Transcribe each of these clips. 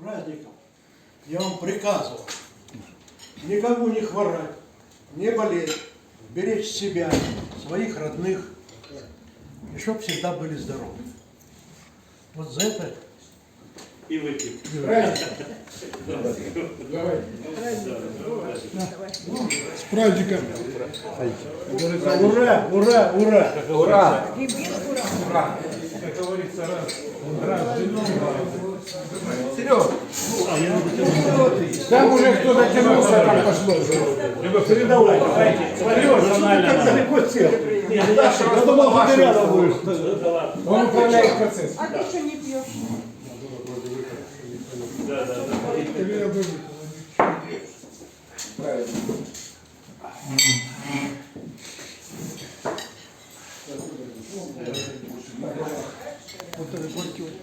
праздником я вам приказывал никому не хворать, не болеть, беречь себя, своих родных, и чтобы всегда были здоровы. Вот за это И выпить. С праздником. ура, ура, ура! Ура! Как говорится, раз, раз, жену. Серег, Там уже кто дотянулся, там пошло. Передавай, давайте. Как далеко сел? Я думал, что ты рядом будешь. Он управляет процессом. А ты что не пьешь?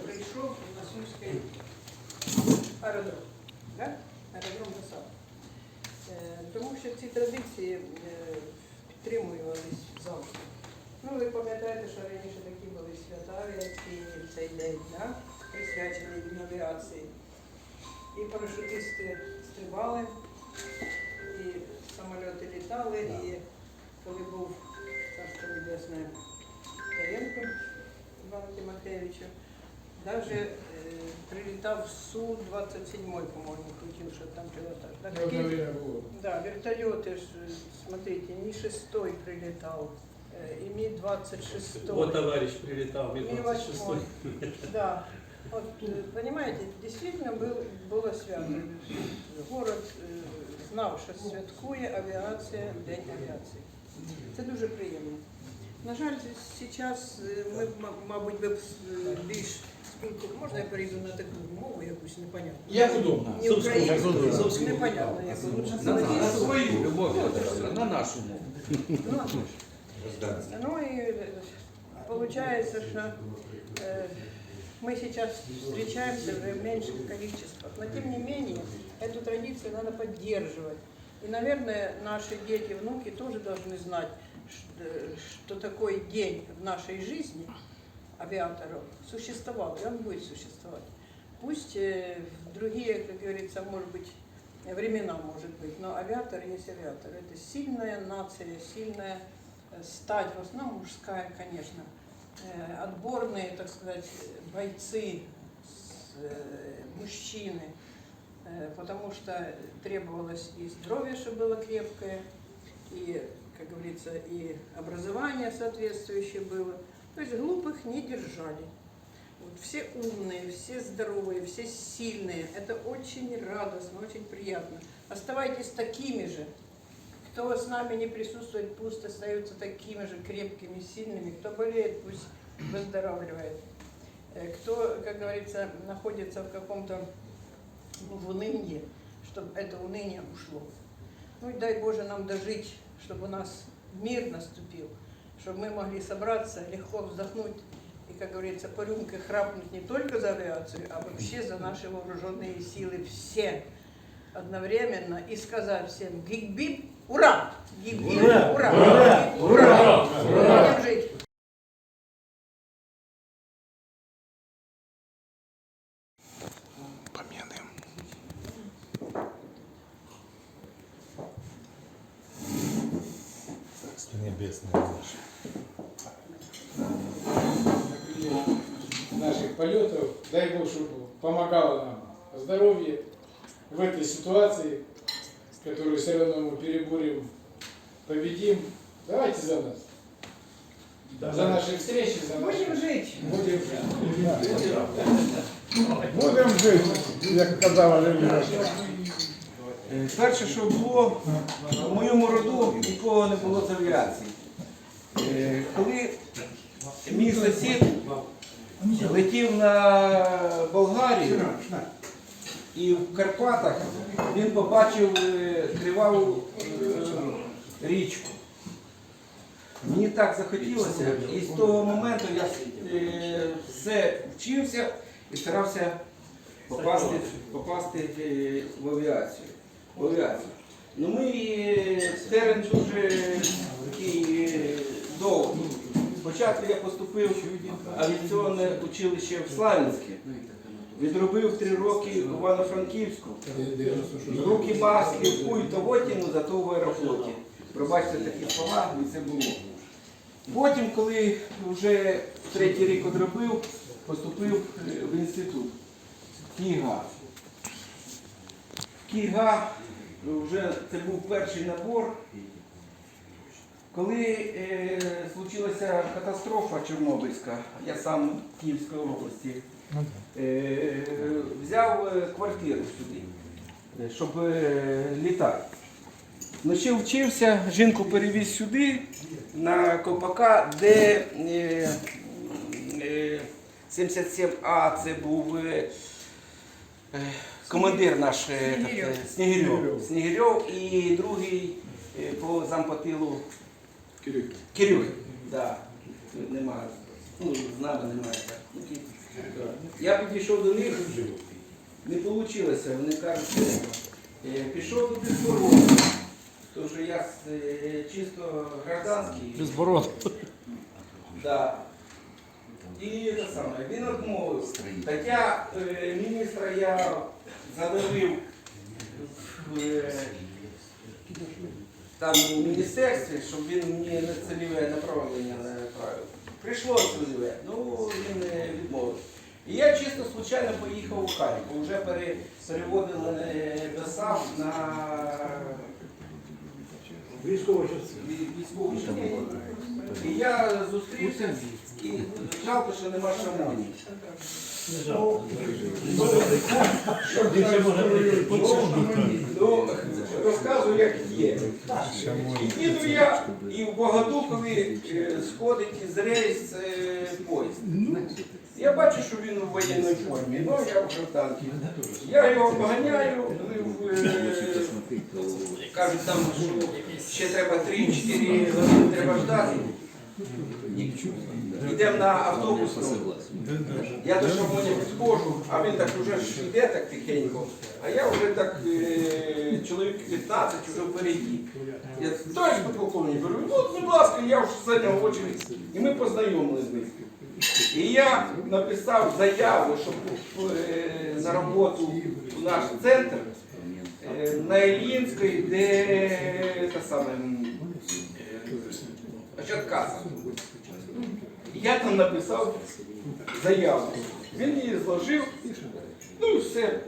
Прийшов на Сумський аеродром. Да? Аеродром Досад. Е, Тому що ці традиції е, підтримувались завжди. Ну, ви пам'ятаєте, що раніше такі були свята авіаційні в цей день, да? присвячені Дню авіації. І парашутисти стрибали, і самольоти літали, і коли був Царство Небесне Таєнко Івана Тимофеевича, навіть е, прилітав Су-27, по-моєму, крутив, що там чого так. Так, Одно такі- время было. да, вертолеты, ж, смотрите, Ми-6 прилетал, э, и Ми-26. Вот товарищ прилетал, Ми Ми-26. восьмой. Да. Вот, э, понимаете, действительно был, было свято. Город э, знав, що святкує авіація, День авіації. Це дуже приємно. На жаль, зараз ми, м- мабуть, би б, е, більш спілку... Можна я перейду на таку мову якусь непонятну? Як удобно. Не українську, непонятно, яку. Лучше на, свою любов, на нашу мову. Ну, Ну и э, получается, что э, мы сейчас встречаемся в меньших количествах, но тем не менее эту традицию надо поддерживать. И, наверное, наши дети, внуки тоже должны знать, э, что такой день в нашей жизни авиаторов существовал, и он будет существовать. Пусть в другие, как говорится, может быть, времена, может быть, но авиатор есть авиатор. Это сильная нация, сильная стать, в основном мужская, конечно. Отборные, так сказать, бойцы, мужчины, потому что требовалось и здоровье, чтобы было крепкое, и, как говорится, и образование соответствующее было. То есть глупых не держали. Вот все умные, все здоровые, все сильные. Это очень радостно, очень приятно. Оставайтесь такими же. Кто с нами не присутствует, пусть остаются такими же крепкими, сильными. Кто болеет, пусть выздоравливает. Э, Кто, как говорится, находится в каком-то ну, в унынии, чтобы это уныние ушло. Ну и дай Боже нам дожить, чтобы у нас мир наступил, чтобы мы могли собраться, легко вздохнуть и, как говорится, по рюмке храпнуть не только за авиацию, а вообще за наши вооруженные силы все одновременно и сказать всем гиг-бип, ура! Гиг-бип, Ура! ура! Ура! Гиг-бип, ура! Будем жить! Небесный наш. наших полетов. Дай Бог, чтобы помогало нам здоровье в этой ситуации, которую все равно мы переборем, победим. Давайте за нас. За наши встречи, за наши... Будем жить! Будем жить. Будемо жити, як казала Леоніда. Е, Перше, що було, в моєму роду нікого не було з авіації. Е, Коли мій сусід летів на Болгарію і в Карпатах він побачив е, тривалу е, річку. Мені так захотілося, і з того моменту я е, все вчився і старався попасти, попасти е, в авіацію. В авіацію. Ну ми е, терен дуже такий е, довгий. Спочатку я поступив в авіаційне училище в Славянське. Відробив три роки в Івано-Франківську. Руки маски в культ того тяну, зато в аерофлоті. Пробачте такі слова, і це було. Потім, коли вже третій рік одробив, поступив е, в інститут КІГА. КІГА вже це був перший набор. Коли е, случилася катастрофа Чорнобильська, я сам в Київській області, е, взяв е, квартиру сюди, е, щоб е, літати. Вночі вчився, жінку перевіз сюди, на Копака, де е, е, 77А це був е, е, командир наш Снігирьов. так, Снігирьов. Снігирьов і другий е, по зампотилу Кирюх. Да. Тут Немає. Ну, з нами немає. так. Ну, Я підійшов до них, не вийшло. Вони кажуть, е, пішов туди з порогу. Тому що я е, чисто гражданський. Безбород. Да. І те саме, він відмовив. Хоча е, міністра я задавив в е, там в міністерстві, щоб він мені на цільове направлення направив. Прийшло цільове, ну він не відмовив. І я чисто случайно поїхав у Харків. Вже пере, переводили е, САП на Військова частина. вій- військову. І я зустрівся, і жалко, що нема шамоні. Ну, ну, розказую, як є. І їду я, і в Богоду, коли е, сходить із рейс е, поїзд. Я бачу, що він у воєнній формі, ну я в гражданці. Я його поганяю, е, кажуть там, що ще треба 3-4 години треба ждати. Йдемо на автобус. Я до Шамоня підходжу, а він так уже ж йде так тихенько, а я вже так е, чоловік 15 вже впереді. Я товариш полковник, говорю, ну будь ласка, я вже зайняв очередь. І ми познайомилися з ним. І я написав заяву, щоб е, на роботу в наш центр е, на Іллінській, де та саме е, Черкаса. Я там написав заяву. Він її зложив, ну і все.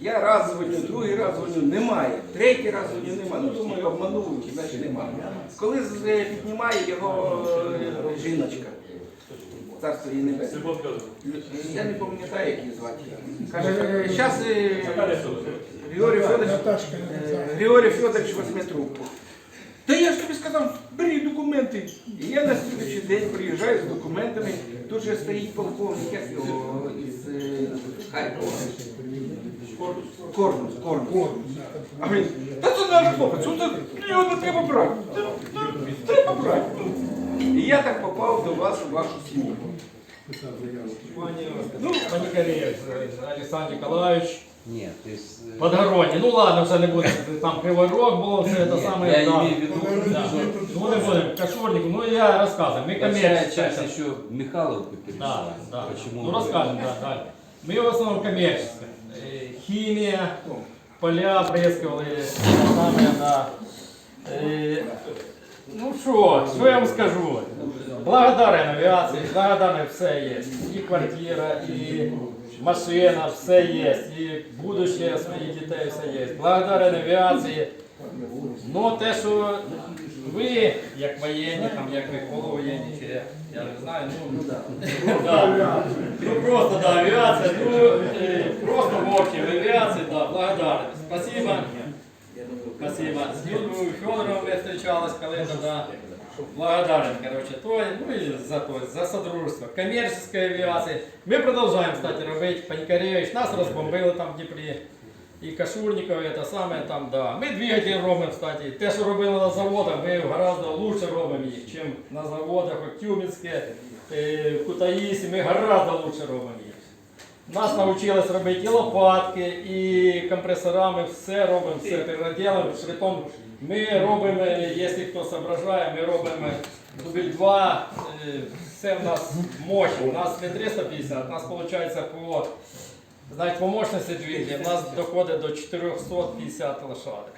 Я раз дзвоню, другий раз дзвоню, немає. Третій раз дзвоню, немає. Ну, думаю, обманув, значить немає. Коли піднімає його жіночка, царство її небесне. Я не пам'ятаю, як її звати. Каже, зараз Григорій Федорович, е, Григорій Федорович візьме трубку. Та я ж тобі сказав, бери документи. І я на слідчий день приїжджаю з документами. Тут же стоїть полковник, як його із е, Харкова. Корпус, корпус. А він, та це наш хлопець, ну, його не треба брати. Треба брати. І я так попав до вас у вашу сім'ю. Ну, Паникаревич, Александр Николаевич, Нет, то есть... э, Подгородний. Ну ладно, все не буде. Там Кривой Рог було, все це саме. я да. имею в виду, Да. Ну не будемо, Кашурник, ну я розказую. Ми большая коммерческая. часть еще Михайловку Да, перешла. да. Почему? Ну расскажем, да, да. Мы в основном коммерческая. Э, Химия, поля опрыскивали, самое, да. Э, Ну що, що я вам скажу? Благодарен авіації, благодарен все є. І квартира, і машина, все є, і будущее своїх дітей все є. Благодарен авіації. Ну те, що ви, як воєнні, там, як ви полувоєнні, чи я не знаю, ну, ну да. Ну просто да, авіація, ну е, просто в общем, авіація, да, благодарен. Спасибо. Спасибо. С Юлией Федоровым я встречалась, коллега, да. Благодарен, короче, той, ну и за то, за содружество. Коммерческая авиация. Мы продолжаем, кстати, робити. Панькаревич, нас розбомбили там в Дніпрі. І Кашурников, це саме там, да. Ми двигатель робимо, кстати. Те, що робили на заводах, ми гораздо лучше робимо їх, ніж на заводах, як Тюмінське, е, в Кутаїсі, ми гораздо лучше робимо їх. Нас навчились робити і лопатки, і компресорами, все робимо, все переробляємо. Притом ми робимо, якщо хто зображає, ми робимо дубль 2, е, все в нас мощно. У нас не 350, у нас виходить по Значить, по мощності двигателя у нас доходить до 450 лошадок.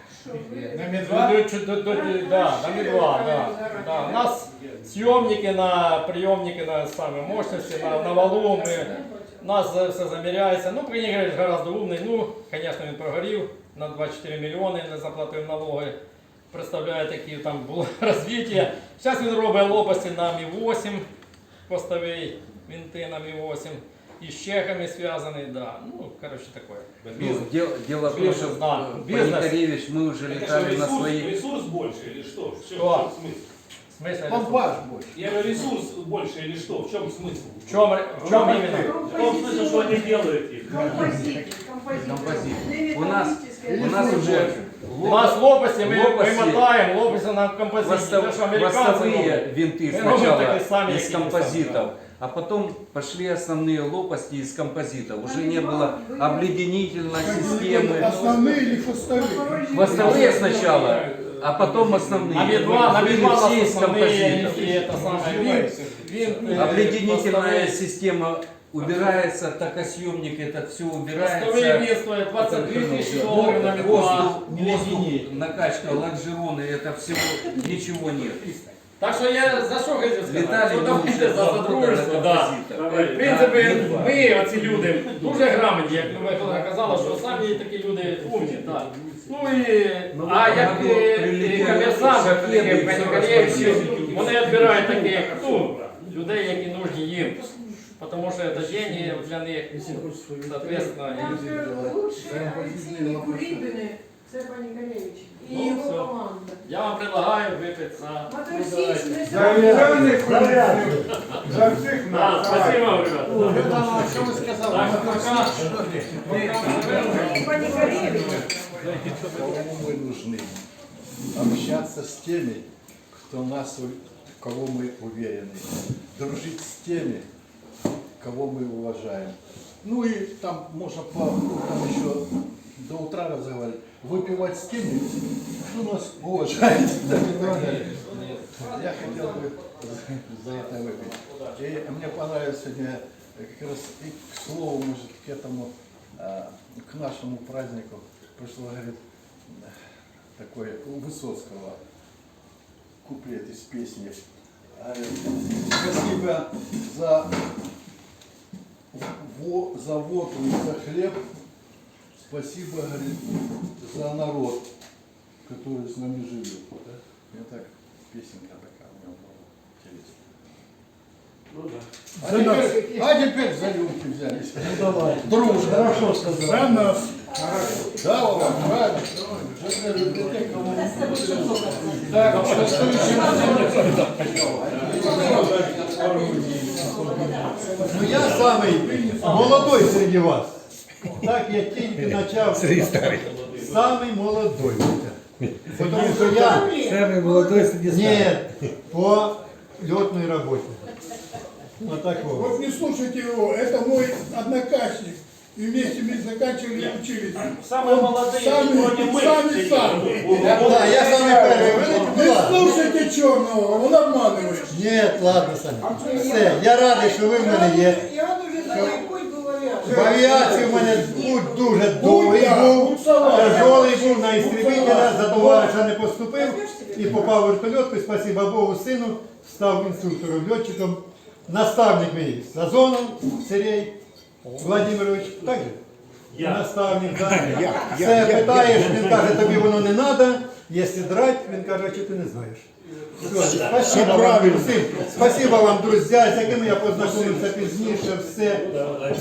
На медва? До- до- до- до- Да, на Ми-2, да. Да. У нас съемники на приемники на самой мощности, на, на валу, мы, у нас за- все заміряється. Ну, Пригоревич гораздо умний, ну, звісно, він прогорів на 24 мільйони, не заплатив налоги. Представляє, які там було розвиття. Зараз він робить лопасті на Мі-8, постовий, винти на Мі-8. І з чехами зв'язаний, да. Ну, коротше, таке. Ну, дело, дело в том, Бизнес, что да, э, бизнес. Паникаревич, мы уже Так а летали что, на ресурс, свои... ресурс больше или что? В чем, Что? в чем смысл? В смысле, Помпаж больше. Я говорю, ресурс больше или что? В чем смысл? в чем, в чем именно? В том смысле, что они делают их. Композит, композит. Композит. У нас, у нас уже У нас лопасти, мы, Лопасти. мы мотаем, лопасти на композите. хвостов- Это что, американцы хвостовые роблять. винты Мы робимо сначала такі самі, из які композитов, а потом пошли основные лопасти из композитов. Уже не было обледенительной системы. Основные или хвостовые? Хвостовые сначала, а потом основные. На Ми-2, на Были Ми-2 у нас все из основные, композитов. и это самое, вин, вин, э, Обледенительная хвостовые- система убирается, токосъемник этот все Хвостовые убирается. вин стоят 22 тысячи долларов на Ми-2. Воздух, воздух, накачка, лонжероны, это всего ничего нет. Так що я за що хочу сказати? Літали Що ми давайте вже за два года сотрудничество, на да. композитах. В принципі, Да, ми, оці люди, дуже грамотні, як ви казали, що самі такі люди умні, так. Ну і, Ну, а ви як там е, прилетіли е, комерсант, шахеди, як і все Панікарєвичі, розповіли. вони відбирають таких, ну, людей, які нужні їм. Тому що це деньги для них, соответственно, і- Лучше оцінює Кулібіни, це пані Галевич, і Ну, його все. команда. я вам предлагаю випити за... Моторсіч не За верных За всех Да, нас. спасибо вам, ребята. Что вы сказали? Так, пока. Пані Галевич. Кому мы нужны? Общаться с теми, кто нас, кого мы уверены. Дружить с теми, кого мы уважаем. Ну и там можно по там еще до утра разговаривать. Выпивать с теми, кто нас уважает. Я хотел бы за это выпить. И мне понравилось сегодня э, как раз и к слову, может, к этому, а, к нашему празднику пришло, говорит, такой у Высоцкого куплет из песни. А, Спасибо за, во- за воду и за хлеб. Спасибо, говорит, за народ, который с нами живет. Да? Мне так песенка такая у него была интересная. Ну да. А теперь, а теперь за рюмки взялись. Ну давай. Дружно. Хорошо сказал. За нас. Да, Вова, правильно. Так, Ну я самый молодой среди вас. Так я тільки почав. Самый молодой. Потому что я Самый молодой среди нет по летной работе. Вот так вот. Вот не слушайте его, это мой однокашник. И вместе мы заканчивали учились. Самые молодые, Сами, вроде мы. сами, сами. Да, я самый первый. Ну, Не ладно. слушайте черного, он обманывает. Нет, ладно, Саня. Все, я радий, що ви в мене є. І он уже далеко був авіація. В авіації в мене путь дуже довгий був, тяжелий був на істребителя, за товариша не поступив і попав в вертольотку, і спасіба Богу, сину, став інструктором, льотчиком. Наставник мій Сазонов Сергій Владимирович, так же? Я. Наставник, так. Все питаєш, він каже, тобі воно не треба, якщо драть, він каже, а чи ти не знаєш. Все, Спасибо вам всім. Спасибо вам, друзі, з якими я познайомився пізніше. Все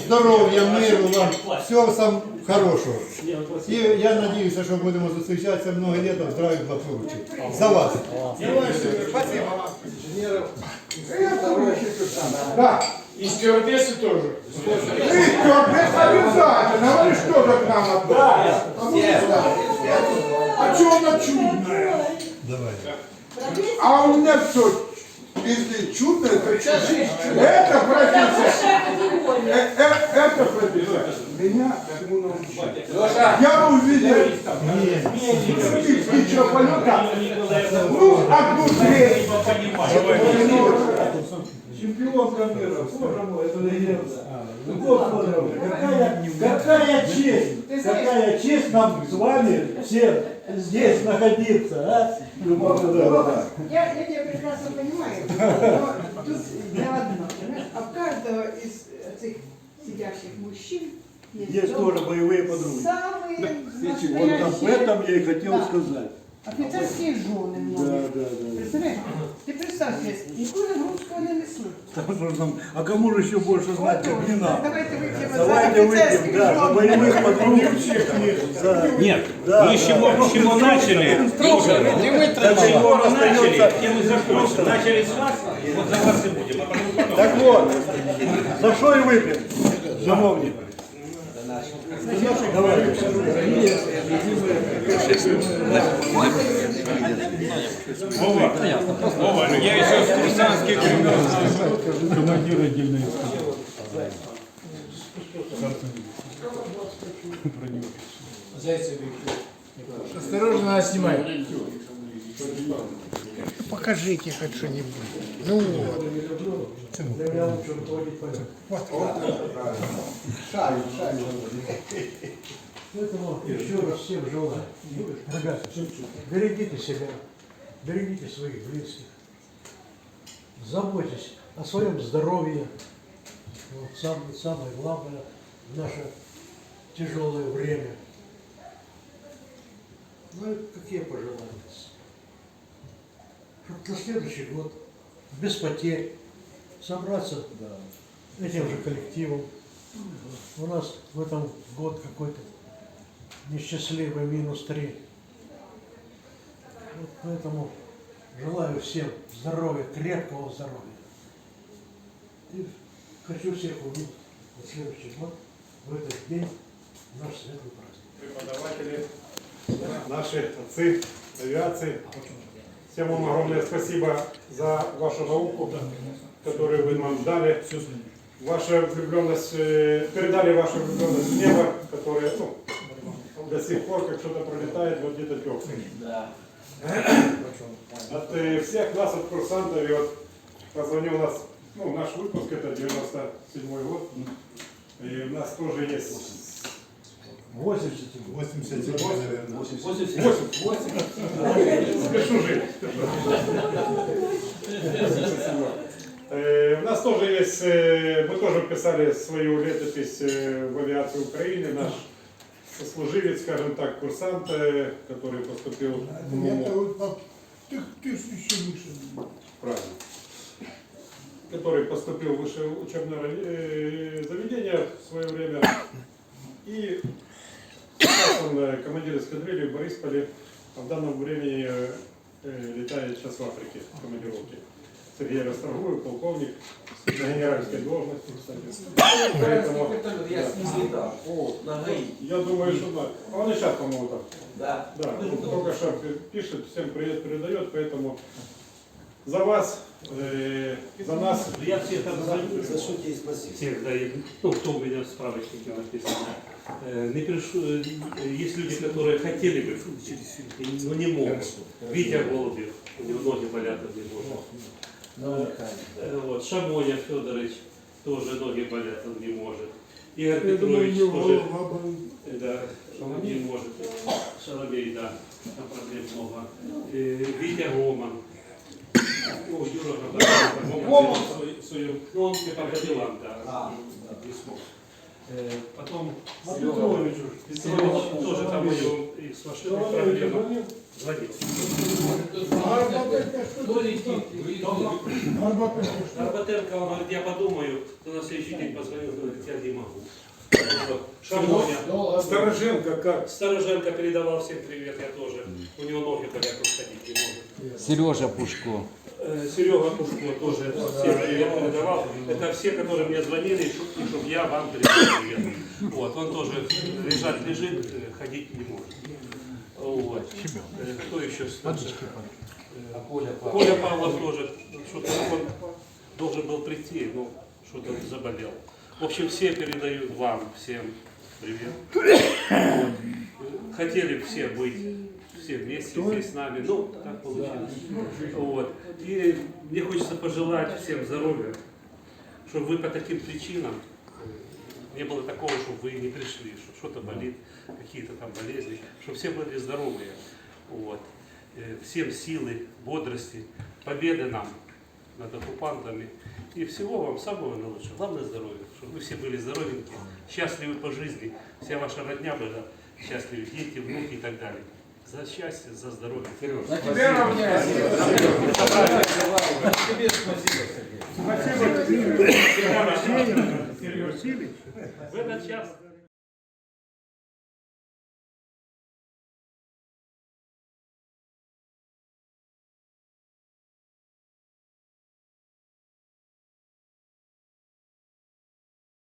здоров'я, миру вам, всього сам хорошого. І я надіюся, що будемо зустрічатися много літ, здраві благополуччя. За вас. Спасибо вам. Да. И стюардессы тоже. Ты без обязательно, вы что же к нам отдали? А что она чудная? Давай. А у меня что, если чудная, то это профессия. Э, э, Это профессия. Меня всему научили. Я увидел птичьего полета. Ну, одну треть. Мира, боже мой, це легенда. Господи, какая, какая честь, какая честь нам с вами всем здесь находиться, а? Любовь Федоровна. Я, я тебя прекрасно понимаю, но тут я одна, понимаешь? А у каждого из этих сидящих мужчин есть, Есть тоже боевые подруги. самые Вот об настоящие этом я и хотел Да. Сказать. офицерские жены Да, многие. да, да. Представляешь? Ты представь себе, ніколи русского не несли. Потому что нам- А кому же еще больше знать, как не нам? Давайте выпьем за Давайте выпьем, офицерских да, за жен. боевых подруг. За- Нет, Да, мы с чего, с чего начали, Так с чего вот, начали, остается- тем и закончим. Начали с вас, вот за вас и будем, а потом потом. Так вот, за что и выпьем, шановні? Вова, Вова, я еще с курсантских времен. Командир отдельной Осторожно, нас снимают. Покажите хоть что-нибудь. Ну вот. Лучше руководить полем. Поэтому еще раз всем желаю. Ребята, берегите себя, берегите своих близких. Заботьтесь о своем здоровье. Вот самое, самое главное в наше тяжелое время. Ну какие пожелания? На следующий год без потерь собраться этим же коллективом. У нас в этом год какой-то несчастливый минус три. Вот поэтому желаю всем здоровья, крепкого здоровья. И хочу всех увидеть на следующий год, в этот день, наш светлый праздник. преподаватели, наши отцы авиации. Всем вам огромное спасибо за вашу науку, которую вы нам дали. Ваша влюбленность, э, передали вашу влюбленность в небо, которая ну, до сих пор как что-то пролетает, вот где-то теплое. От э, всех нас, от курсантов, и вот позвонил нас, ну, наш выпуск, это 97 год, и у нас тоже есть 80 Спешу жить. У нас тоже есть, э, мы тоже писали свою летопись э, в авиации Украины, наш сослуживец, скажем так, курсант, э, который поступил выше. правильно, который поступил в высшее учебное заведение в свое время. И сейчас он э, командир эскадрильи в Борисполе, а в данном времени э, э, летает сейчас в Африке в командировке. Сергей Расторгуев, полковник, на генеральской должности, кстати. Поэтому, Я с ним летал. О, на ГАИ. я думаю, что да. А Он и сейчас, по-моему, там. Да. Да, он только что пишет, всем привет передает, поэтому за вас, э, за нас Я всех обзвоню. За что тебе спасибо? Всех, да, и- ну, кто у меня в справочнике написано. Э, Не пишу, э, есть люди, которые хотели бы, но не могут. Витя Голубев, у него ноги болят, он не может. Э, Вот, Шамоня Федорович, тоже ноги болят, он не может. Игорь Петрович тоже, да, не может. Соловей, да, там проблем много. Витя Гоман. О, Юра Гоман. Гоман в своем, ну он по делам, да, не смог. Э, Потом Петрович, тоже там у него и с машиной проблемы. Звонил. Арбатенко, он говорит, я подумаю, но на следующий день позвонил, говорит, я не могу. Шамоня. Стороженко как? Стороженко передавал всем привет, я тоже. У него ноги он ходить не может. Сережа Пушко. Э, Серега Пушко тоже всем привет передавал. Это все, которые мне звонили, и чтобы я вам передал привет. Вот, он тоже лежать лежит, э, ходить не может. Вот. Э, Кто еще с наших? Э, Коля Павлов тоже. Что-то он должен был прийти, но что-то заболел. В общем, все передают вам всем привет. Вот. Хотели все быть все вместе здесь с нами, ну, так получилось. Вот. И мне хочется пожелать всем здоровья, чтобы вы по таким причинам не было такого, чтобы вы не пришли, что что-то болит, какие-то там болезни, чтобы все были здоровые. Вот. Э, Всем силы, бодрости, победы нам над оккупантами. И всего вам самого наилучшего. Главное здоровье, чтобы вы все были здоровенькие, счастливы по жизни, вся ваша родня была счастливы, дети, внуки и так далее. За счастье, за здоровье. На тебя равняйся. Тебе спасибо, Сергей. Спасибо, Сергей Васильевич. В этот час